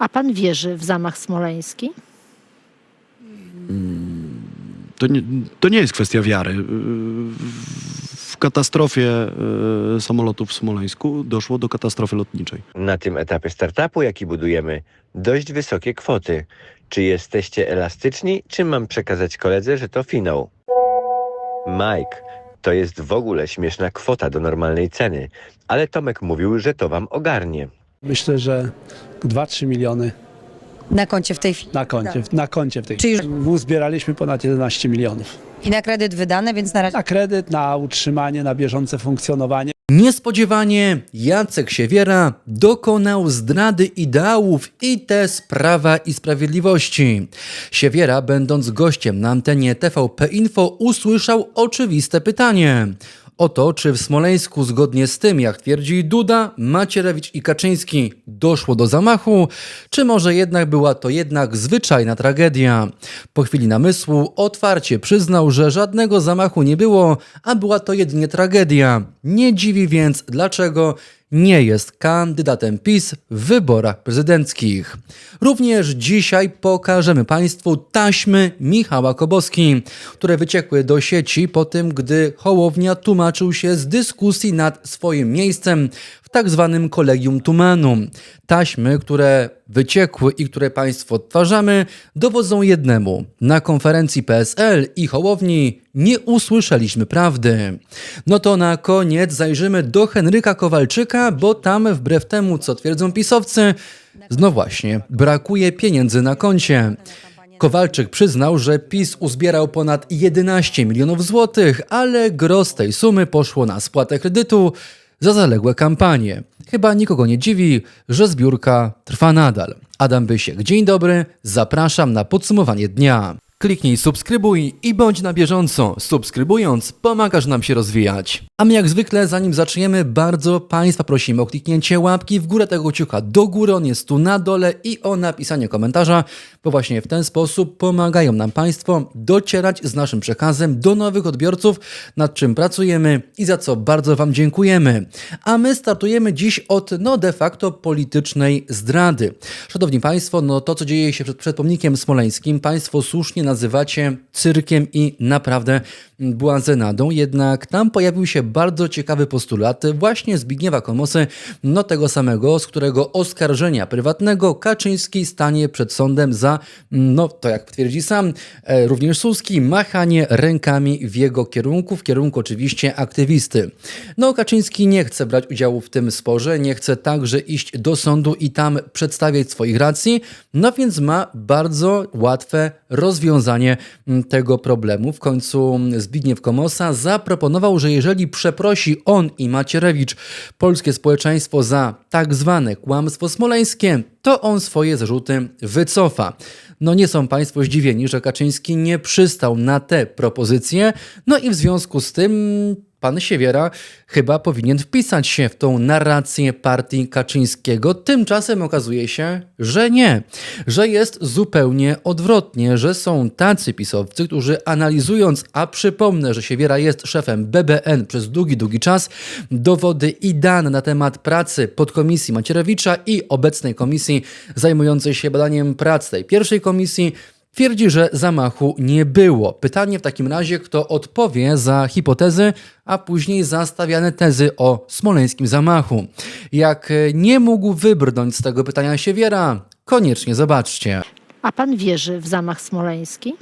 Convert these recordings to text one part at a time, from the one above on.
A pan wierzy w zamach smoleński? To nie, to nie jest kwestia wiary. W katastrofie yy, samolotu w Smoleńsku doszło do katastrofy lotniczej. Na tym etapie startupu, jaki budujemy, dość wysokie kwoty. Czy jesteście elastyczni, czy mam przekazać koledze, że to finał? Mike, to jest w ogóle śmieszna kwota do normalnej ceny, ale Tomek mówił, że to wam ogarnie. Myślę, że 2-3 miliony Na koncie w tej chwili. na koncie, na koncie w tej Czyli już- Uzbieraliśmy ponad 11 milionów. I na kredyt wydane, więc na razie Na kredyt, na utrzymanie, na bieżące funkcjonowanie. Niespodziewanie Jacek Siewiera dokonał zdrady ideałów i te z Prawa i Sprawiedliwości. Siewiera, będąc gościem na antenie TVP Info, usłyszał oczywiste pytanie. O to, czy w Smoleńsku, zgodnie z tym, jak twierdzi Duda, Macierewicz i Kaczyński, doszło do zamachu, czy może jednak była to jednak zwyczajna tragedia. Po chwili namysłu otwarcie przyznał, że żadnego zamachu nie było, a była to jedynie tragedia. Nie dziwi więc, dlaczego nie jest kandydatem PiS w wyborach prezydenckich. Również dzisiaj pokażemy Państwu taśmy Michała Koboski, które wyciekły do sieci po tym, gdy Hołownia tłumaczył się z dyskusji nad swoim miejscem w tak zwanym Kolegium Tumanu. Taśmy, które wyciekły i które Państwu odtwarzamy, dowodzą jednemu. Na konferencji PSL i Hołowni nie usłyszeliśmy prawdy. No to na koniec zajrzymy do Henryka Kowalczyka, bo tam wbrew temu, co twierdzą pisowcy, no właśnie, brakuje pieniędzy na koncie. Kowalczyk przyznał, że PiS uzbierał ponad 11 milionów złotych, ale gros tej sumy poszło na spłatę kredytu za zaległe kampanie. Chyba nikogo nie dziwi, że zbiórka trwa nadal. Adam Bysiek, dzień dobry, zapraszam na podsumowanie dnia. Kliknij subskrybuj i bądź na bieżąco. Subskrybując, pomagasz nam się rozwijać. A my jak zwykle, zanim zaczniemy, bardzo Państwa prosimy o kliknięcie łapki w górę tego kciuka do góry, on jest tu na dole i o napisanie komentarza, bo właśnie w ten sposób pomagają nam Państwo docierać z naszym przekazem do nowych odbiorców, nad czym pracujemy i za co bardzo Wam dziękujemy. A my startujemy dziś od no de facto politycznej zdrady. Szanowni Państwo, no to co dzieje się przed, przed pomnikiem smoleńskim, Państwo słusznie nazywacie cyrkiem i naprawdę błazenadą, jednak tam pojawił się bardzo ciekawy postulat właśnie Zbigniewa Komosy, no tego samego, z którego oskarżenia prywatnego Kaczyński stanie przed sądem za, no to jak twierdzi sam, e, również Suski, machanie rękami w jego kierunku, w kierunku oczywiście aktywisty. No Kaczyński nie chce brać udziału w tym sporze, nie chce także iść do sądu i tam przedstawiać swoich racji, no więc ma bardzo łatwe rozwiązanie mm, tego problemu. W końcu Zbigniew Komosa zaproponował, że jeżeli przeprosi on i Macierewicz polskie społeczeństwo za tak zwane kłamstwo smoleńskie, to on swoje zarzuty wycofa. No nie są Państwo zdziwieni, że Kaczyński nie przystał na te propozycje, no i w związku z tym pan Siewiera chyba powinien wpisać się w tą narrację partii Kaczyńskiego. Tymczasem okazuje się, że nie, że jest zupełnie odwrotnie, że są tacy pisowcy, którzy analizując, a przypomnę, że Siewiera jest szefem BBN przez długi, długi czas, dowody i dane na temat pracy podkomisji Macierewicza i obecnej komisji zajmującej się badaniem prac tej pierwszej komisji, Twierdzi, że zamachu nie było. Pytanie w takim razie, kto odpowie za hipotezy, a później za stawiane tezy o smoleńskim zamachu. Jak e, nie mógł wybrnąć z tego pytania Siewiera, koniecznie zobaczcie. A pan wierzy w zamach smoleński?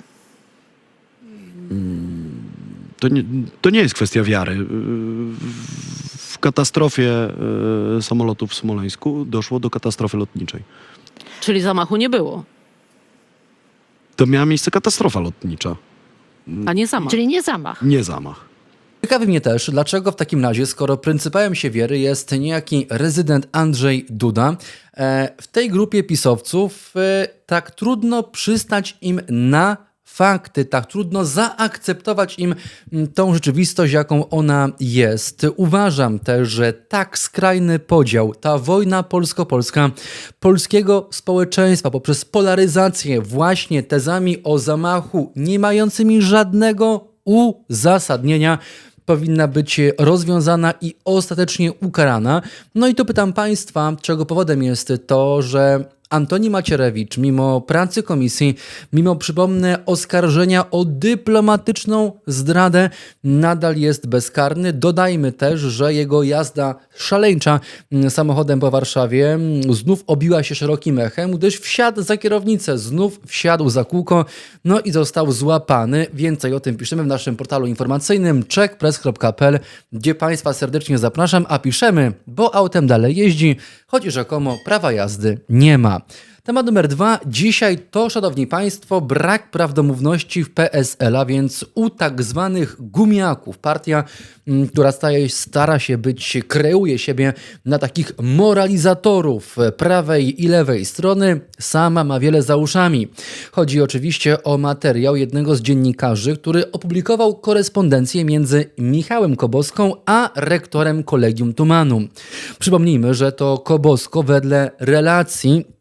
To nie, to nie jest kwestia wiary. W katastrofie yy, samolotu w Smoleńsku doszło do katastrofy lotniczej. Czyli zamachu nie było, To miała miejsce katastrofa lotnicza, a nie zamach. Czyli nie zamach. nie zamach. Ciekawi mnie też, dlaczego w takim razie, skoro pryncypałem Siewiery jest niejaki rezydent Andrzej Duda, e, w tej grupie pisowców e, tak trudno przystać im na fakty, tak trudno zaakceptować im mm, tą rzeczywistość, jaką ona jest. Uważam też, że tak skrajny podział, ta wojna polsko-polska polskiego społeczeństwa poprzez polaryzację właśnie tezami o zamachu nie mającymi żadnego uzasadnienia powinna być rozwiązana i ostatecznie ukarana. No i tu pytam Państwa, czego powodem jest to, że Antoni Macierewicz, mimo pracy komisji, mimo przypomnę oskarżenia o dyplomatyczną zdradę, nadal jest bezkarny. Dodajmy też, że jego jazda szaleńcza mm, samochodem po Warszawie mm, znów obiła się szerokim echem, gdyż wsiadł za kierownicę, znów wsiadł za kółko, no i został złapany. Więcej o tym piszemy w naszym portalu informacyjnym checkpress.pl, gdzie Państwa serdecznie zapraszam, a piszemy, bo autem dalej jeździ, choć rzekomo prawa jazdy nie ma. Temat numer dwa. Dzisiaj to, szanowni państwo, brak prawdomówności w PSL, a więc u tak zwanych gumiaków. Partia, mm, która staje, stara się być, kreuje siebie na takich moralizatorów prawej i lewej strony, sama ma wiele za uszami. Chodzi oczywiście o materiał jednego z dziennikarzy, który opublikował korespondencję między Michałem Koboską a rektorem Kolegium Tumanum. Przypomnijmy, że to Kobosko wedle relacji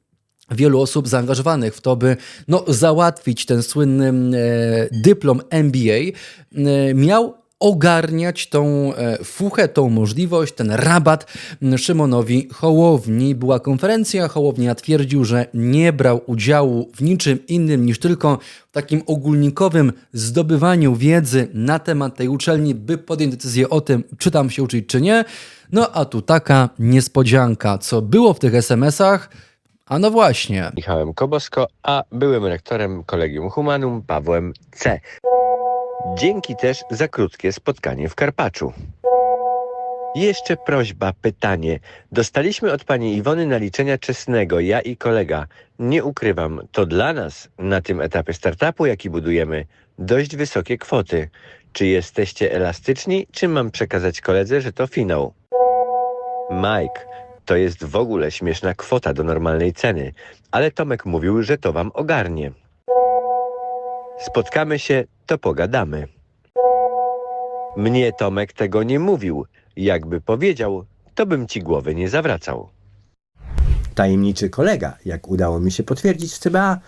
wielu osób zaangażowanych w to, by no, załatwić ten słynny e, dyplom MBA, e, miał ogarniać tą e, fuchę, tą możliwość, ten rabat m, Szymonowi Hołowni. Była konferencja, Hołownia twierdził, że nie brał udziału w niczym innym niż tylko w takim ogólnikowym zdobywaniu wiedzy na temat tej uczelni, by podjąć decyzję o tym, czy tam się uczyć, czy nie. No a tu taka niespodzianka. Co było w tych SMS-ach? A no właśnie. Michałem Kobosko, a byłym rektorem Kolegium Humanum Pawłem C. Dzięki też za krótkie spotkanie w Karpaczu. Jeszcze prośba, pytanie. Dostaliśmy od pani Iwony naliczenia czesnego, ja i kolega. Nie ukrywam, to dla nas na tym etapie startupu, jaki budujemy, dość wysokie kwoty. Czy jesteście elastyczni, czy mam przekazać koledze, że to finał? Mike, to jest w ogóle śmieszna kwota do normalnej ceny, ale Tomek mówił, że to wam ogarnie. Spotkamy się, to pogadamy. Mnie Tomek tego nie mówił. Jakby powiedział, to bym ci głowy nie zawracał. Tajemniczy kolega, jak udało mi się potwierdzić w CBA,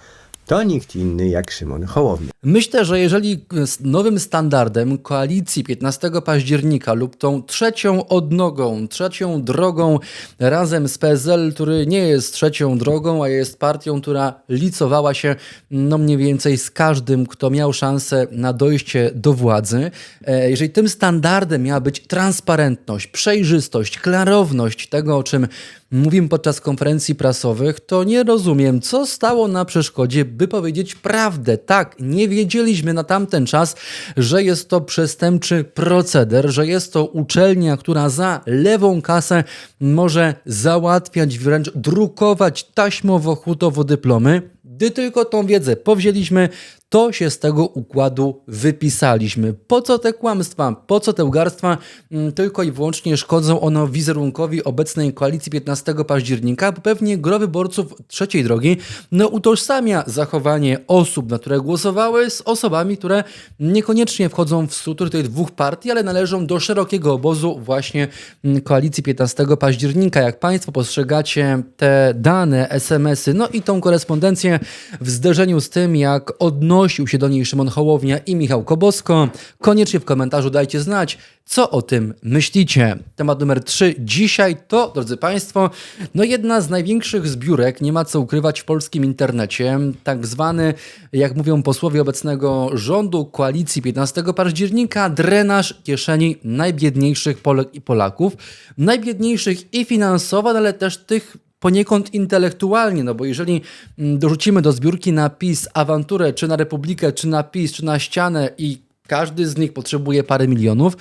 to nikt inny jak Szymon Hołownia. Myślę, że jeżeli nowym standardem koalicji 15 października lub tą trzecią odnogą, trzecią drogą razem z PSL, który nie jest trzecią drogą, a jest partią, która licowała się no mniej więcej z każdym, kto miał szansę na dojście do władzy, e, jeżeli tym standardem miała być transparentność, przejrzystość, klarowność tego, o czym mówimy podczas konferencji prasowych, to nie rozumiem, co stało na przeszkodzie, by powiedzieć prawdę. Tak, nie wiedzieliśmy na tamten czas, że jest to przestępczy proceder, że jest to uczelnia, która za lewą kasę może załatwiać, wręcz drukować taśmowo-hutowo dyplomy. Gdy tylko tą wiedzę powzięliśmy, to się z tego układu wypisaliśmy. Po co te kłamstwa, po co te ugarstwa? Mm, Tylko i wyłącznie szkodzą one wizerunkowi obecnej koalicji 15 października, bo pewnie gro wyborców trzeciej drogi no, utożsamia zachowanie osób, na które głosowały, z osobami, które niekoniecznie wchodzą w struktury tych dwóch partii, ale należą do szerokiego obozu właśnie mm, koalicji 15 października. Jak Państwo postrzegacie te dane, SMS-y, no i tą korespondencję w zderzeniu z tym, jak odnosił się do niej Szymon Hołownia i Michał Kobosko, koniecznie w komentarzu dajcie znać, co o tym myślicie. Temat numer 3 dzisiaj to, drodzy Państwo, no jedna z największych zbiórek, nie ma co ukrywać w polskim internecie, tak zwany, jak mówią posłowie obecnego rządu, koalicji 15 października, drenaż kieszeni najbiedniejszych Polek i Polaków. Najbiedniejszych i finansowo, ale też tych poniekąd intelektualnie, no bo jeżeli mm, dorzucimy do zbiórki na PiS awanturę, czy na Republikę, czy na PiS, czy na ścianę i każdy z nich potrzebuje parę milionów,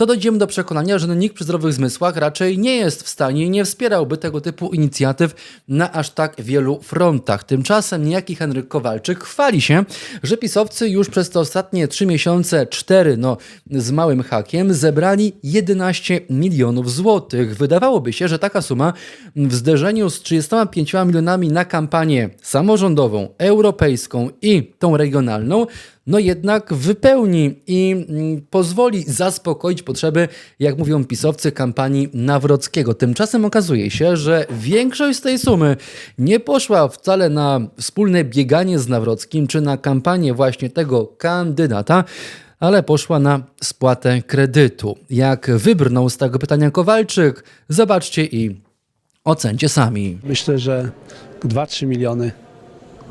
to dojdziemy do przekonania, że no nikt przy zdrowych zmysłach raczej nie jest w stanie i nie wspierałby tego typu inicjatyw na aż tak wielu frontach. Tymczasem niejaki Henryk Kowalczyk chwali się, że pisowcy już przez te ostatnie trzy miesiące, cztery, no z małym hakiem, zebrali 11 milionów złotych. Wydawałoby się, że taka suma w zderzeniu z 35 milionami na kampanię samorządową, europejską i tą regionalną, no jednak wypełni i mm, pozwoli zaspokoić potrzeby, jak mówią pisowcy, kampanii Nawrockiego. Tymczasem okazuje się, że większość z tej sumy nie poszła wcale na wspólne bieganie z Nawrockim, czy na kampanię właśnie tego kandydata, ale poszła na spłatę kredytu. Jak wybrnął z tego pytania Kowalczyk, zobaczcie i ocencie sami. Myślę, że 2-3 miliony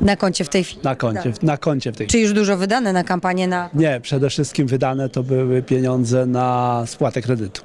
Na koncie w tej chwili. na koncie, na koncie w tej Czy już dużo wydane na kampanię na... Nie, przede wszystkim wydane to były pieniądze na spłatę kredytu.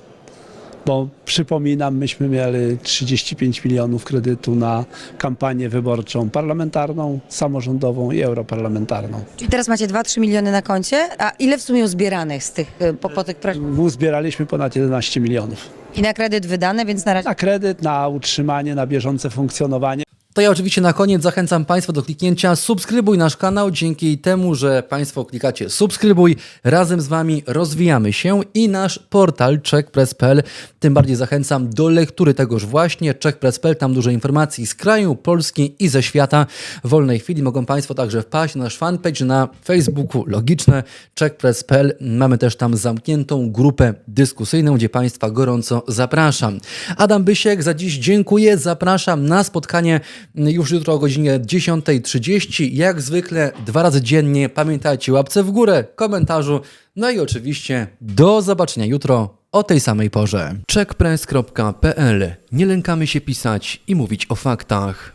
Bo przypominam, myśmy mieli 35 milionów kredytu na kampanię wyborczą parlamentarną, samorządową i europarlamentarną. Czyli teraz macie 2-3 miliony na koncie, a ile w sumie uzbieranych z tych, y, po, po tych... pro- Uzbieraliśmy ponad 11 milionów. I na kredyt wydane, więc na razie... Na kredyt, na utrzymanie, na bieżące funkcjonowanie. To ja oczywiście na koniec zachęcam Państwa do kliknięcia subskrybuj nasz kanał. Dzięki temu, że Państwo klikacie subskrybuj, razem z Wami rozwijamy się i nasz portal checkpress.pl. Tym bardziej zachęcam do lektury tegoż właśnie. Checkpress.pl, tam dużo informacji z kraju, Polski i ze świata. W wolnej chwili mogą Państwo także wpaść na nasz fanpage na Facebooku, logiczne, checkpress.pl. Mamy też tam zamkniętą grupę dyskusyjną, gdzie Państwa gorąco zapraszam. Adam Bysiek, za dziś dziękuję, zapraszam na spotkanie już jutro o godzinie 10.30. Jak zwykle dwa razy dziennie. Pamiętajcie, łapce w górę, komentarzu. No i oczywiście do zobaczenia jutro o tej samej porze. Checkpress.pl. Nie lękamy się pisać i mówić o faktach.